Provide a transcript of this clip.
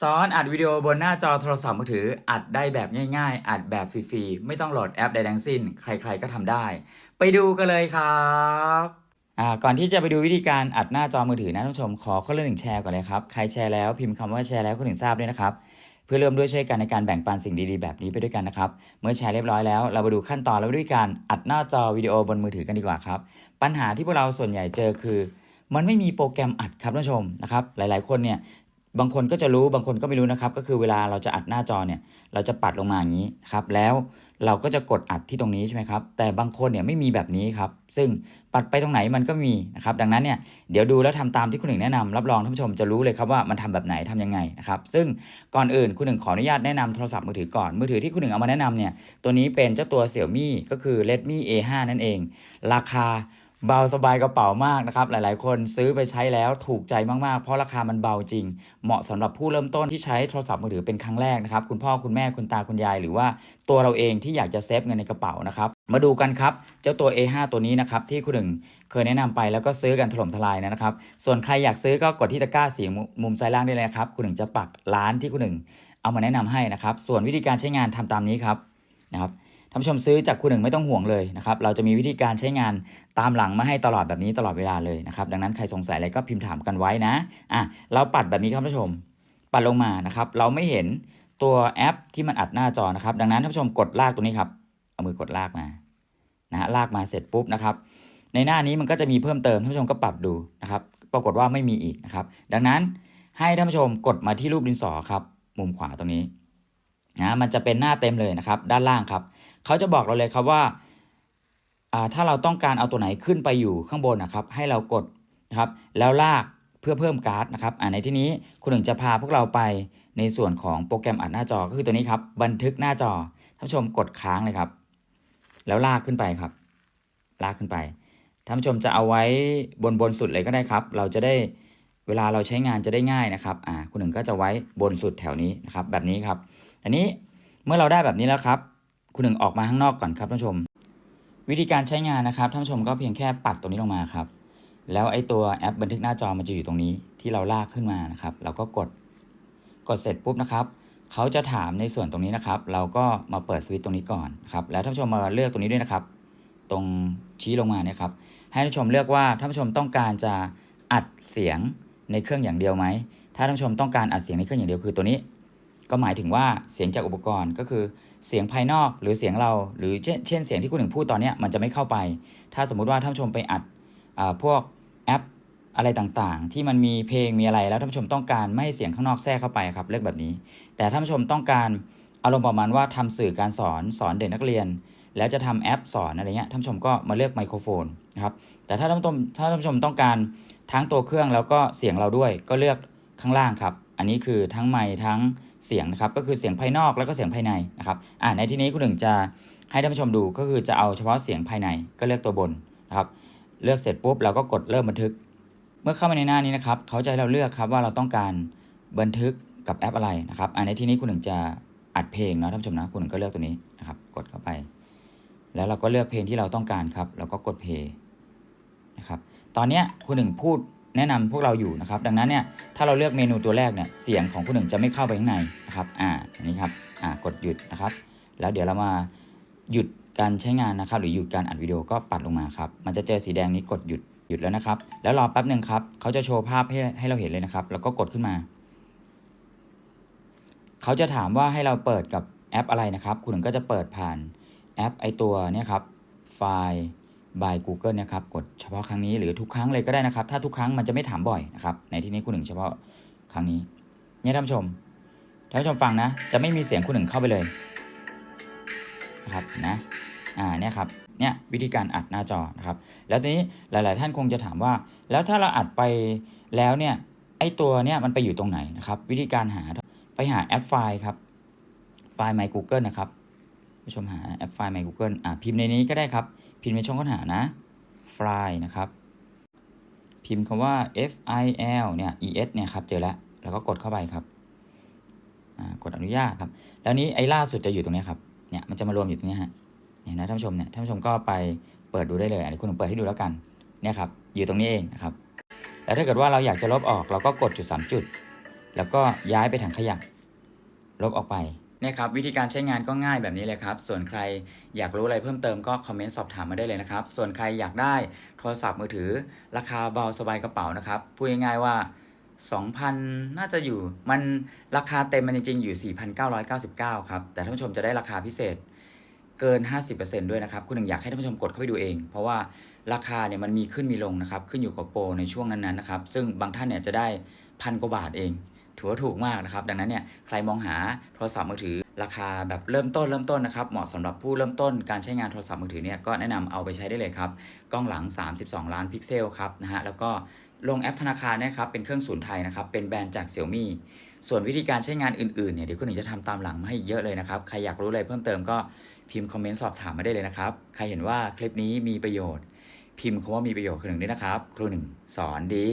สอนอัดวิดีโอบนหน้าจอโทรศัพท์มือถือ อัดได้แบบง่ายๆ อัดแบบฟรีๆ ไม่ต้องโหลดแอปใดทั้งสิ้น ใครๆก็ทำได้ ไปดูกันเลยครับก่อนที่จะไปดูวิธีการอัดหน้าจอมือถือนะท่านผู้ชมขอข้อเรื่องหนึ่งแชร์ก่อนเลยครับ ใครแชร์แล้วพิมพ์คำว่าแชร์แล้วคนหนึ่งทราบด้วยนะครับ เพื่อเริ่มด้วยช่วยกันในการแบ่งปันสิ่งดีๆแบบนี้ไปด้วยกันนะครับ เมื่อแชร์เรียบร้อยแล้วเรามาดูขั้นตอนและวิธีการอัดหน้าจอวิดีโอบนมือถือกันดีกว่าครับ ปัญหาที่พวกเราส่วนใหญ่เจอคือมันไม่มีโปรแกรมอัดครับท่านผู้ชมนะครับ หลายๆ คนเนี่ย บางคนก็จะรู้บางคนก็ไม่รู้นะครับ ก็คือเวลาเราจะอัดหน้าจอเนี่ย เราจะปัดลงมาอย่างนี้ครับแล้วเราก็จะกดอัดที่ตรงนี้ใช่ไหมครับ แต่บางคนเนี่ยไม่มีแบบนี้ครับ ซึ่งปัดไปตรงไหนมันก็มีนะครับ ดังนั้นเนี่ยเดี๋ยวดูแล้วทำตามที่คุณหนึ่งแนะนำรับรองท่านผู้ชมจะรู้เลยครับว่ามันทำแบบไหนทำยังไงนะครับ ซึ่งก่อนอื่นคุณหนึ่งขออนุญาตแนะนำโทรศัพท์มือถือก่อน มือถือที่คุณหนึ่งเอามาแนะนำเนี่ย ตัวนี้เป็นเจ้าตัว Xiaomi ก็คือ Redmi A5 นั่นเอง ราคา เบาสบายกระเป๋ามากนะครับ หลายๆ คนซื้อไปใช้แล้วถูกใจมาก ๆ เพราะราคามันเบาจริง เหมาะสำหรับผู้เริ่มต้นที่ใช้โทรศัพท์มือถือเป็นครั้งแรกนะครับ คุณพ่อคุณแม่คุณตาคุณยาย หรือว่าตัวเราเองที่อยากจะเซฟเงินในกระเป๋านะครับ มาดูกันครับ เจ้าตัว A5 ตัวนี้นะครับที่คุณหนึ่งเคยแนะนำไปแล้วก็ซื้อกันถล่มทลายนะครับ ส่วนใครอยากซื้อก็กดที่ตะกร้าสีมุมซ้ายล่างได้เลยนะครับ คุณหนึ่งจะปักร้านที่คุณหนึ่งเอามาแนะนำให้นะครับ ส่วนวิธีการใช้งานทำตามนี้ครับนะครับ ท่านผู้ชมซื้อจากคุณหนึ่งไม่ต้องห่วงเลยนะครับ เราจะมีวิธีการใช้งานตามหลังมาให้ตลอดแบบนี้ตลอดเวลาเลยนะครับ ดังนั้นใครสงสัยอะไรก็พิมพ์ถามกันไว้นะอะเราปัดแบบนี้ครับท่านผู้ชม ปัดลงมานะครับ เราไม่เห็นตัวแอปที่มันอัดหน้าจอนะครับ ดังนั้นท่านผู้ชมกดลากตัวนี้ครับ เอามือกดลากมานะฮะลากมาเสร็จปุ๊บนะครับ ในหน้านี้มันก็จะมีเพิ่มเติมท่านผู้ชมก็ปรับดูนะครับ ปรากฏว่าไม่มีอีกนะครับ ดังนั้นให้ท่านผู้ชมกดมาที่รูปดินสอครับ มุมขวาตรงนี้นะมันจะเป็นหน้าเต็มเลยนะครับ ด้านล่างครับ เขาจะบอกเราเลยครับว่าถ้าเราต้องการเอาตัวไหนขึ้นไปอยู่ข้างบนนะครับ ให้เรากดนะครับ แล้วลากเพื่อเพิ่มการ์ดนะครับอ่าในที่นี้คุณหนึ่งจะพาพวกเราไปในส่วนของโปรแกรมอัดหน้าจอก็คือตัวนี้ครับ บันทึกหน้าจอท่านผู้ชมกดค้างเลยครับ แล้วลากขึ้นไปครับ ลากขึ้นไปท่านผู้ชมจะเอาไว้บนบนสุดเลยก็ได้ครับ เราจะได้เวลาเราใช้งานจะได้ง่ายนะครับอ่าคุณหนึ่งก็จะไว้บนสุดแถวนี้นะครับ แบบนี้ครับอันนี้เมื่อเราได้แบบนี้แล้วครับ คุณหนึ่งออกมาข้างนอกก่อนครับท่านผู้ชม วิธีการใช้งานนะครับท่านผู้ชมก็เพียงแค่ปัดตรงนี้ลงมาครับ แล้วไอ้ตัวแอปบันทึกหน้าจอมันจะอยู่ตรงนี้ที่เราลากขึ้นมานะครับเราก็กดกดเสร็จปุ๊บนะครับเขาจะถามในส่วนตรงนี้นะครับ เราก็มาเปิดสวิตช์ตรงนี้ก่อนครับแล้วท่านผู้ชมมาเลือกตรงนี้ด้วยนะครับ ตรงชี้ลงมาเนี่ยครับให้ท่านผู้ชมเลือกว่าท่านผู้ชมต้องการจะอัดเสียงในเครื่องอย่างเดียวไหมถ้าท่านผู้ชมต้องการอัดเสียงในเครื่องอย่างเดียวคือตัวนี้ ก็หมายถึงว่าเสียงจากอุปกรณ์ก็คือเสียงภายนอกหรือเสียงเรา หรือเช่นเช่นเสียงที่คุณหนึ่งพูดตอนนี้มันจะไม่เข้าไป ถ้าสมมุติว่าท่านชมไปอัดอพวกแอปอะไรต่างๆ ที่มันมีเพลงมีอะไรแล้วท่านผู้ชมต้องการไม่ให้เสียงข้างนอกแทรกเข้าไปครับเลือกแบบนี้ แต่ท่านผู้ชมต้องการอารมณ์ประมาณว่าทำสื่อการสอนสอนเด็กนักเรียน แล้วจะทำแอปสอนอะไรเงี้ยท่านผู้ชมก็มาเลือกไมโครโฟนนะครับแต่ถ้าท่านผู้ชมถ้าท่านผู้ชมต้องการทั้งตัวเครื่องแล้วก็เสียงเราด้วยก็เลือกข้างล่างครับ อันนี้คือทั้งไมค์ทั้งเสียงนะครับก็คือเสียงภายนอกแล้วก็เสียงภายในนะครับอ่าในที่นี้คุณหนึ่งจะให้ท่านผู้ชมดูก็คือจะเอาเฉพาะเสียงภายในก็เลือกตัวบนนะครับเลือกเสร็จปุ๊บเราก็กดเริ่มบันทึก เมื่อเข้ามาในหน้านี้นะครับเขาจะให้เราเลือกครับว่าเราต้องการบันทึกกับแอปอะไรนะครับอ่าในที่นี้คุณหนึ่งจะอัดเพลงเนาะท่านผู้ชมนะคุณหนึ่งก็เลือกตัวนี้นะครับกดเข้าไป แล้วเราก็เลือกเพลงที่เราต้องการครับแล้วก็กดเพลย์นะครับตอนนี้คุณหนึ่งพูด แนะนำพวกเราอยู่นะครับ ดังนั้นเนี่ยถ้าเราเลือกเมนูตัวแรกเนี่ยเสียงของคุณหนึ่งจะไม่เข้าไปข้างในนะครับอ่าอันนี้ครับอ่ากดหยุดนะครับ แล้วเดี๋ยวเรามาหยุดการใช้งานนะครับ หรือหยุดการอัดวิดีโอก็ปัดลงมาครับมันจะเจอสีแดงนี้กดหยุดหยุดแล้วนะครับ แล้วรอแป๊บหนึ่งครับเขาจะโชว์ภาพให้ให้เราเห็นเลยนะครับ แล้วก็กดขึ้นมาเขาจะถามว่าให้เราเปิดกับแอปอะไรนะครับ คุณหนึ่งก็จะเปิดผ่านแอปไอตัวเนี่ยครับไฟล์ by Google นะครับกดเฉพาะครั้งนี้หรือทุกครั้งเลยก็ได้นะครับ ถ้าทุกครั้งมันจะไม่ถามบ่อยนะครับในที่นี้คุณหนึ่งเฉพาะครั้งนี้เนี่ยท่านผู้ชมท่านผู้ชมฟังนะ จะไม่มีเสียงคุณหนึ่งเข้าไปเลยนะครับนะอ่าเนี่ยครับเนี่ยวิธีการอัดหน้าจอนะครับ แล้วทีนี้หลาย ๆ ท่านคงจะถามว่า แล้วถ้าเราอัดไปแล้วเนี่ยไอตัวเนี่ยมันไปอยู่ตรงไหนนะครับ วิธีการหาไปหาแอปไฟล์ครับไฟล์ My Google นะครับ ผู้ชมหาแอปไฟล์ My Google อ่าพิมพ์ในนี้ก็ได้ครับ พิมพ์ในช่องค้นหานะไฟล์นะครับ พิมพ์คำว่า F I L เนี่ย E S เนี่ยครับเจอแล้ว แล้วก็กดเข้าไปครับอ่ากดอนุญาตครับ แล้วนี้ไอ้ล่าสุดจะอยู่ตรงนี้ครับ เนี่ยมันจะมารวมอยู่ตรงนี้ฮะเนี่ยนะท่านผู้ชมเนี่ยท่านผู้ชมก็ไปเปิดดูได้เลยอันนี้คุณหนึ่งเปิดให้ดูแล้วกัน เนี่ยครับ อยู่ตรงนี้เองนะครับ แล้วถ้าเกิดว่าเราอยากจะลบออกเราก็กดจุด 3 จุด แล้วก็ย้ายไปถังขยะ ลบออกไป นี่ยครับวิธีการใช้งานก็ง่ายแบบนี้เลยครับ ส่วนใครอยากรู้อะไรเพิ่มเติมก็คอมเมนต์สอบถามมาได้เลยนะครับ ส่วนใครอยากได้โทรศัพท์มือถือ ราคาเบาสบายกระเป๋านะครับพูดง่ายๆว่า 2,000 น่าจะอยู่ มันราคาเต็มมันจริงๆ อยู่ 4,999 ครับ แต่ท่านผู้ชมจะได้ราคาพิเศษเกิน 50%ด้วยนะครับ คุณหนึ่งอยากให้ท่านผู้ชมกดเข้าไปดูเอง เพราะว่าราคาเนี่ยมันมีขึ้นมีลงนะครับ ขึ้นอยู่กับโปรในช่วงนั้นๆนะครับ ซึ่งบางท่านเนี่ยจะได้พันกว่าบาทเอง ถือว่าถูกมากนะครับ ดังนั้นเนี่ยใครมองหาโทรศัพท์มือถือ ราคาแบบเริ่มต้นเริ่มต้นนะครับเหมาะสำหรับผู้เริ่มต้นการใช้งานโทรศัพท์มือถือเนี่ยก็แนะนำเอาไปใช้ได้เลยครับ กล้องหลัง 32 ล้านพิกเซลครับนะฮะแล้วก็ลงแอปธนาคารนะครับเป็นเครื่องศูนย์ไทยนะครับเป็นแบรนด์จาก Xiaomi ส่วนวิธีการใช้งานอื่นๆเนี่ยเดี๋ยวคุณหนึ่งจะทำตามหลังมาให้เยอะเลยนะครับ ใครอยากรู้อะไรเพิ่มเติมก็พิมพ์คอมเมนต์สอบถามมาได้เลยนะครับ ใครเห็นว่าคลิปนี้มีประโยชน์ พิมพ์คำว่ามีประโยชน์คือหนึ่งด้วยนะครับ ครูหนึ่งสอนดี